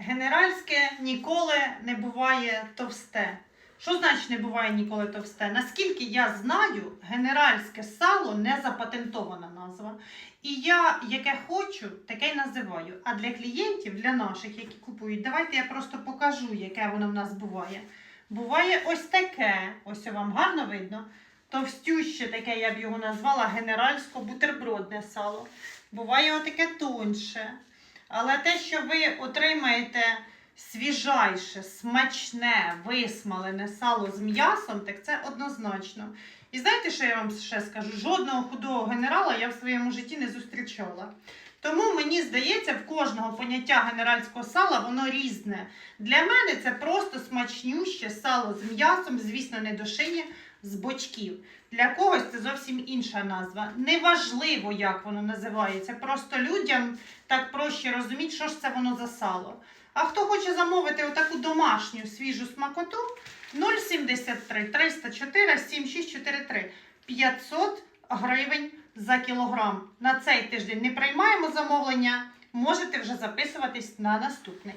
Генеральське ніколи не буває товсте. Що значить не буває ніколи товсте? Наскільки я знаю, генеральське сало не запатентована назва. І я яке хочу, таке й називаю. А для клієнтів, для наших, які купують, давайте я просто покажу, яке воно в нас буває. Буває ось таке, ось вам гарно видно. Товстюще таке, я б його назвала генеральсько-бутербродне сало. Буває отаке тонше. Але те, що ви отримаєте свіжайше, смачне, висмалене сало з м'ясом, так це однозначно. І знаєте, що я вам ще скажу? Жодного худого генерала я в своєму житті не зустрічала. Тому мені здається, в кожного поняття генеральського сала воно різне. Для мене це просто смачнюще сало з м'ясом, звісно, не до шині, з бочків. Для когось це зовсім інша назва. Неважливо, як воно називається. Просто людям так проще розуміти, що ж це воно за сало. А хто хоче замовити отаку домашню свіжу смакоту 073 304 7643 500 гривень за кілограм. На цей тиждень не приймаємо замовлення. Можете вже записуватись на наступний.